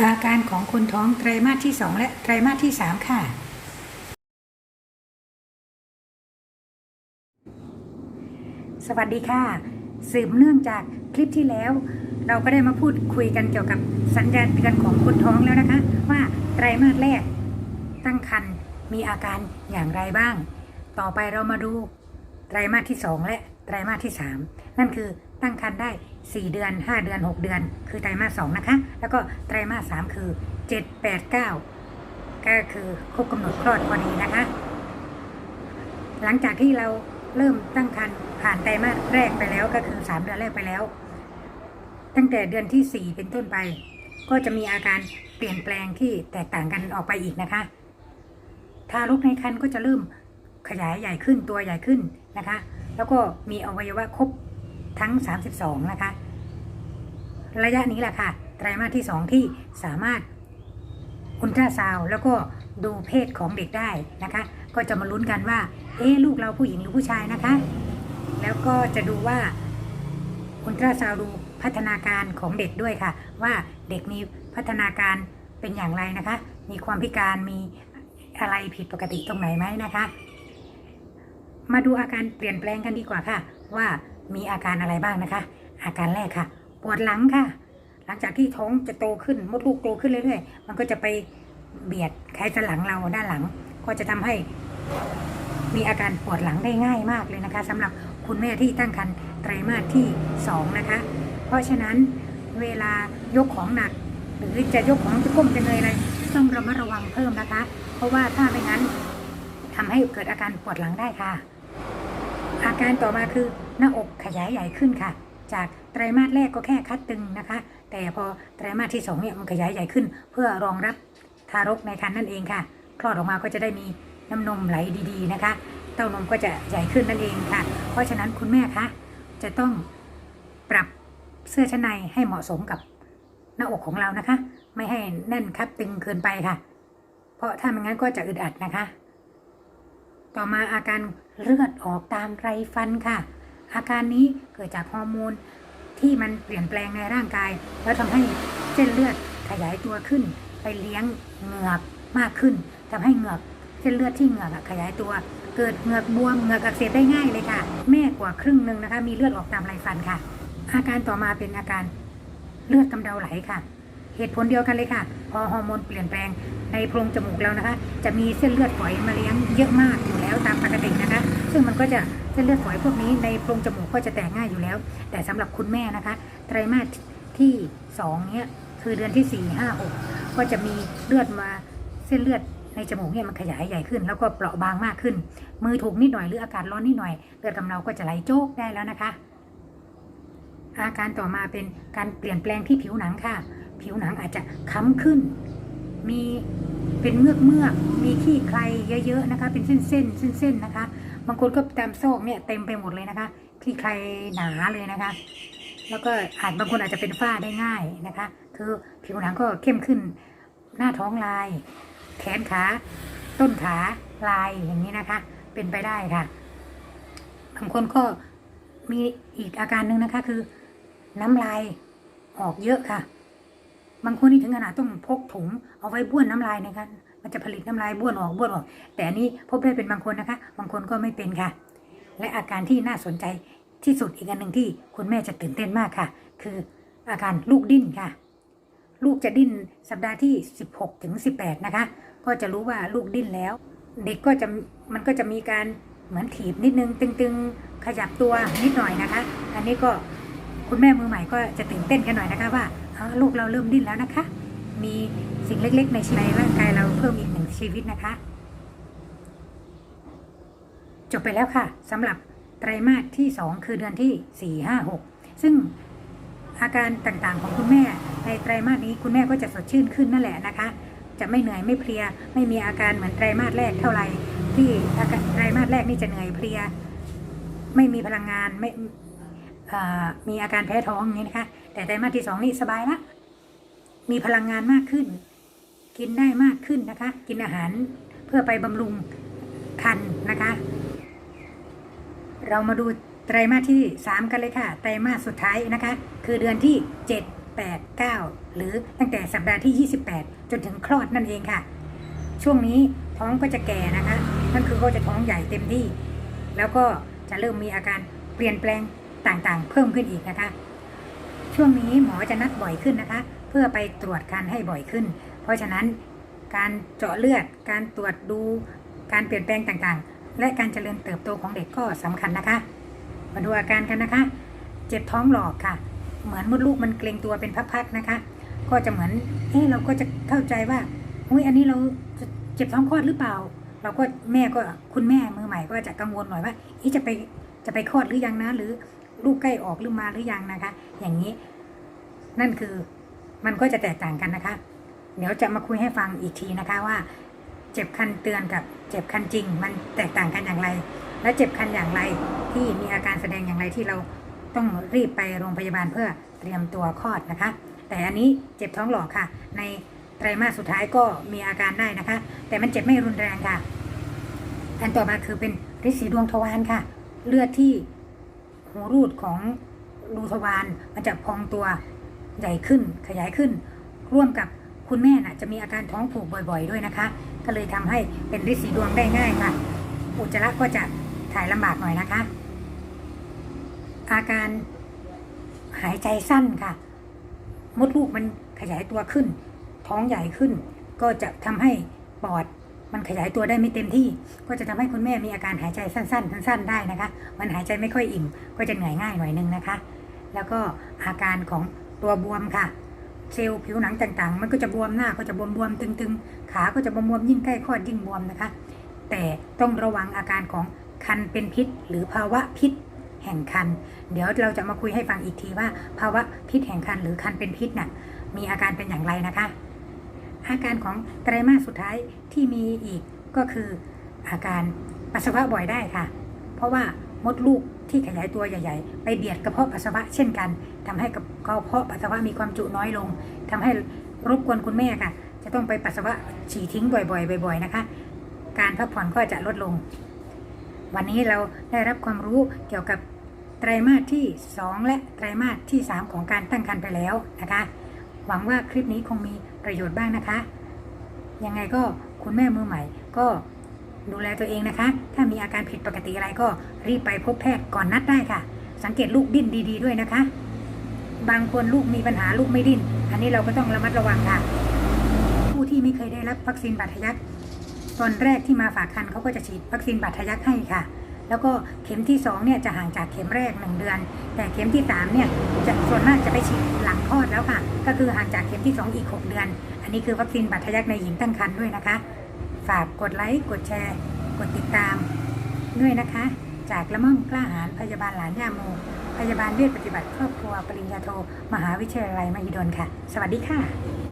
อาการของคนท้องไตรมาสที่ 2 และไตรมาสที่ 3 ค่ะ สวัสดีค่ะ สืบเนื่องจากคลิปที่แล้ว เราก็ได้มาพูดคุยกันเกี่ยวกับสัญญาณเตือนของคนท้องแล้วนะคะ ว่าไตรมาสแรก ตั้งครรภ์มีอาการอย่างไรบ้าง ต่อไปเรามาดูไตรมาสที่ 2 และไตรมาสที่ 3 นั่นคือ ตั้งครรภ์ได้ 4 เดือน 5 เดือน 6 เดือน คือไตรมาส2นะคะ แล้วก็ไตรมาส3คือ 7 8 9 ก็คือครบกำหนดคลอดพอดีนะคะ หลังจากที่เราเริ่มตั้งครรภ์ผ่านไตรมาสแรกไปแล้วก็คือ 3 เดือนแรกไปแล้ว ตั้งแต่เดือนที่ 4 เป็นต้นไป ก็จะมีอาการเปลี่ยนแปลงที่แตกต่างกันออกไปอีกนะคะ ทารกในครรภ์ก็จะเริ่มขยายใหญ่ขึ้นตัวใหญ่ขึ้นนะคะ แล้วก็มีอวัยวะครบ ทั้ง 32 นะคะ ระยะนี้แหละค่ะ ไตรมาสที่ 2 ที่สามารถอุลตราซาวแล้วก็ดูเพศของเด็กได้นะคะ ก็จะมาลุ้นกันว่า เอ๊ลูกเราผู้หญิงหรือผู้ชายนะคะ แล้วก็จะดูว่าอุลตราซาวดูพัฒนาการของเด็กด้วยค่ะ ว่าเด็กมีพัฒนาการเป็นอย่างไรนะคะ มีความพิการมีอะไรผิดปกติตรงไหนไหมนะคะ มาดูอาการเปลี่ยนแปลงกันดีกว่าค่ะ ว่า มีอาการอะไรบ้างนะคะ อาการแรกค่ะ ปวดหลังค่ะ หลังจากที่ท้องจะโตขึ้นมดลูกโตขึ้นเรื่อยๆ มันก็จะไปเบียดไขสันหลังเราด้านหลัง ก็จะทำให้มีอาการปวดหลังได้ง่ายมากเลยนะคะสำหรับคุณแม่ที่ตั้งครรภ์ไตรมาสที่ 2 นะคะ เพราะฉะนั้นเวลายกของหนัก หรือจะยกของจะก้มจะเงยอะไรต้องระมัดระวังเพิ่มนะคะ เพราะว่าถ้าไม่งั้นทำให้เกิดอาการปวดหลังได้ค่ะ อาการต่อมาคือหน้าอกขยายใหญ่ขึ้นค่ะ จากไตรมาสแรกก็แค่คัดตึงนะคะ แต่พอไตรมาสที่สองเนี่ยมันขยายใหญ่ขึ้น เพื่อรองรับทารกในครรภ์นั่นเองค่ะ คลอดออกมาก็จะได้มีน้ำนมไหลดีๆนะคะ เต้านมก็จะใหญ่ขึ้นนั่นเองค่ะ เพราะฉะนั้นคุณแม่คะจะต้องปรับเสื้อชั้นในให้เหมาะสมกับหน้าอกของเรานะคะ ไม่ให้แน่นคับตึงเกินไปค่ะ เพราะถ้าไม่งั้นก็จะอึดอัดนะคะ ต่อมาอาการเลือดออกตามไรฟันค่ะ อาการนี้เกิดจากฮอร์โมนที่มันเปลี่ยนแปลงในร่างกาย แล้วทำให้เส้นเลือดขยายตัวขึ้น ไปเลี้ยงเหงือกมากขึ้นทำให้เหงือกเส้นเลือดที่เหงือกขยายตัว เกิดเหงือกบวมเหงือกอักเสบได้ง่ายเลยค่ะ แม่กว่าครึ่งหนึ่งนะคะ มีเลือดออกตามไรฟันค่ะ อาการต่อมาเป็นอาการเลือดกำเดาไหลค่ะเหตุผลเดียวกันเลยค่ะ พอฮอร์โมนเปลี่ยนแปลงในโพรงจมูกเรานะคะ จะมีเส้นเลือดฝอยมาเลี้ยงเยอะมากอยู่ แล้วตามปกตินะคะ ซึ่งมันก็จะเส้นเลือดฝอยพวกนี้ในโพรงจมูกก็จะแตกง่ายอยู่แล้ว แต่สำหรับคุณแม่นะคะ ไตรมาสที่สองเนี้ยคือเดือนที่สี่ห้าหกก็จะมีเลือดมาเส้นเลือดในจมูกเนี่ยมันขยายใหญ่ขึ้น แล้วก็เปราะบางมากขึ้น มือถูกนิดหน่อยหรืออากาศร้อนนิดหน่อยเลือดกำเดาก็จะไหลโจกได้แล้วนะคะ อาการต่อมาเป็นการเปลี่ยนแปลงที่ผิวหนังค่ะ ผิวหนังอาจจะค้ำขึ้น มี เป็นเมือกเมือกมีขี้ใครเยอะๆนะคะ เป็นเส้นเส้นเส้นเส้นๆนะคะ บางคนก็ตามโซอกเนี่ยเต็มไปหมดเลยนะคะขี้ใครหนาเลยนะคะ แล้วก็อาจบางคนอาจจะเป็นฝ้าได้ง่ายนะคะ คือผิวหนังก็เข้มขึ้น หน้าท้องลาย แขนขา ต้นขาลายอย่างนี้นะคะ เป็นไปได้ค่ะบางคนก็มีอีกอาการหนึ่งนะคะคือน้ำลายออกเยอะค่ะ บางคนนี่ถึงขนาดต้องพกถุงเอาไว้บ้วนน้ำลายนะคะมันจะผลิตน้ำลายบ้วนออกบ้วนออก แต่อันนี้พบได้เป็นบางคนนะคะ บางคนก็ไม่เป็นค่ะ และอาการที่น่าสนใจที่สุดอีกอันหนึ่งที่คุณแม่จะตื่นเต้นมากค่ะ คืออาการลูกดิ้นค่ะ ลูกจะดิ้นสัปดาห์ที่ 16ถึง18 นะคะ ก็จะรู้ว่าลูกดิ้นแล้ว เด็กก็จะมันก็จะมีการเหมือนถีบนิดนึง ตึงๆ ขยับตัวนิดหน่อยนะคะ อันนี้ก็คุณแม่มือใหม่ก็จะตื่นเต้นกันหน่อยนะคะว่า ลูกเราเริ่มดิ้นแล้วนะคะ มีสิ่งเล็กๆ ในชีวิตร่างกายเราเพิ่มอีกหนึ่งชีวิตนะคะ จบไปแล้วค่ะสำหรับไตรมาสที่ 2 คือเดือนที่ 4 5 6 ซึ่งอาการต่างๆของคุณแม่ในไตรมาสนี้คุณแม่ก็จะสดชื่นขึ้นนั่นแหละนะคะ จะไม่เหนื่อยไม่เพลีย ไม่มีอาการเหมือนไตรมาสแรกเท่าไหร่ที่อาการไตรมาสแรกนี่จะเหนื่อยเพลีย ไม่มีพลังงานไม่มีอาการแพ้ท้องอย่างนี้นะคะ แต่ไตรมาสที่สองนี่สบายละมีพลังงานมากขึ้น กินได้มากขึ้นนะคะ กินอาหารเพื่อไปบำรุงคันนะคะ เรามาดูไตรมาสที่ 3 กันเลยค่ะ ไตรมาสสุดท้ายนะคะ คือเดือนที่ 7 8 9 หรือตั้งแต่สัปดาห์ที่ 28 จนถึงคลอดนั่นเองค่ะ ช่วงนี้ท้องก็จะแก่นะคะ นั่นคือก็จะท้องใหญ่เต็มที่ แล้วก็จะเริ่มมีอาการเปลี่ยนแปลงต่างๆ เพิ่มขึ้นอีกนะคะ ช่วงนี้หมอจะนัดบ่อยขึ้นนะคะ เพื่อไปตรวจคันให้บ่อยขึ้น เพราะฉะนั้นการเจาะเลือด การตรวจดู การเปลี่ยนแปลงต่างๆ และการเจริญเติบโตของเด็กก็สำคัญนะคะ มาดูอาการกันนะคะ เจ็บท้องหลอกค่ะ เหมือนมดลูกมันเกร็งตัวเป็นพักๆนะคะ ก็จะเหมือนเอ๊ะเราก็จะเข้าใจว่าอุ้ยอันนี้เราเจ็บท้องคลอดหรือเปล่า เราก็แม่ก็คุณแม่มือใหม่ก็จะกังวลหน่อยว่าอ๊ะจะไปจะไปคลอดหรือยังนะหรือ ลูกใกล้ออกหรือมาหรือยังนะคะ อย่างนี้ นั่นคือมันก็จะแตกต่างกันนะคะ เดี๋ยวจะมาคุยให้ฟังอีกทีนะคะว่า เจ็บคันเตือนกับเจ็บคันจริง มันแตกต่างกันอย่างไร และเจ็บคันอย่างไรที่มีอาการแสดงอย่างไรที่เราต้องรีบไปโรงพยาบาลเพื่อเตรียมตัวคลอดนะคะ แต่อันนี้เจ็บท้องหลอกค่ะ ในไตรมาสสุดท้ายก็มีอาการได้นะคะ แต่มันเจ็บไม่รุนแรงค่ะอันต่อมาคือเป็นฤทธิ์สีดวงทวารค่ะ เลือดที่ หูรูดของรูทวารมันจะพองตัวใหญ่ขึ้นขยายขึ้น ร่วมกับคุณแม่น่ะจะมีอาการท้องผูกบ่อยๆ ด้วยนะคะ ก็เลยทำให้เป็นฤทธิ์สีดวงได้ง่ายค่ะ อุจจาระก็จะถ่ายลำบากหน่อยนะคะ อาการหายใจสั้นค่ะ มดลูกมันขยายตัวขึ้น ท้องใหญ่ขึ้น ก็จะทำให้ปอด มันขยายตัวได้ไม่เต็มที่ ก็จะทำให้คุณแม่มีอาการหายใจสั้น ๆ สั้น ๆ ได้นะคะ มันหายใจไม่ค่อยอิ่ม ก็จะเหนื่อยง่ายหน่อยนึงนะคะ แล้วก็อาการของตัวบวมค่ะ เซลล์ผิวหนังต่างๆ มันก็จะบวมหน้าก็จะบวมๆตึงๆ ขาก็จะบวมๆยิ่งใกล้คลอดยิ่งบวมนะคะ แต่ต้องระวังอาการของคันเป็นพิษ หรือภาวะพิษแห่งคัน เดี๋ยวเราจะมาคุยให้ฟังอีกทีว่า ภาวะพิษแห่งคันหรือคันเป็นพิษน่ะมีอาการเป็นอย่างไรนะคะ อาการของไตรมาสสุดท้ายที่มีอีกก็คืออาการปัสสาวะบ่อยได้ค่ะ เพราะว่ามดลูกที่ขยายตัวใหญ่ ๆ ไปเบียดกระเพาะปัสสาวะเช่นกันทำให้กระเพาะปัสสาวะมีความจุน้อยลงทำให้รบกวนคุณแม่ค่ะ จะต้องไปปัสสาวะฉี่ทิ้งบ่อยๆบ่อย ๆ นะคะ การพักผ่อนก็จะลดลง วันนี้เราได้รับความรู้เกี่ยวกับไตรมาสที่ 2 และไตรมาสที่ 3 ของการตั้งครรภ์ไปแล้วนะคะ หวังว่าคลิปนี้คงมีประโยชน์บ้างนะคะ ยังไงก็คุณแม่มือใหม่ ก็ดูแลตัวเองนะคะ ถ้ามีอาการผิดปกติอะไรก็รีบไปพบแพทย์ก่อนนัดได้ค่ะ สังเกตลูกดิ้นดี ๆด้วยนะคะ บางคนลูกมีปัญหาลูกไม่ดิ้น อันนี้เราก็ต้องระมัดระวังค่ะ ผู้ที่ไม่เคยได้รับวัคซีนบาดทะยักตอนแรกที่มาฝากคันเขาก็จะฉีดวัคซีนบาดทะยักให้ค่ะ แล้วก็เข็มที่2เนี่ยจะห่างจากเข็มแรก 1 เดือน แต่เข็มที่3เนี่ยจะส่วนมากจะไปฉีดหลังคลอดแล้วค่ะก็คือห่างจากเข็มที่ 2 อีก 6 เดือน อันนี้คือวัคซีนบาดทะยักในหญิงตั้งครรภ์ด้วยนะคะ ฝากกดไลค์กดแชร์ กดติดตามด้วยนะคะ จากละม่อมกล้าหาญพยาบาลหลานยาโมพยาบาลเวชปฏิบัติครอบครัวปริญญาโท มหาวิทยาลัยมหิดลค่ะ สวัสดีค่ะ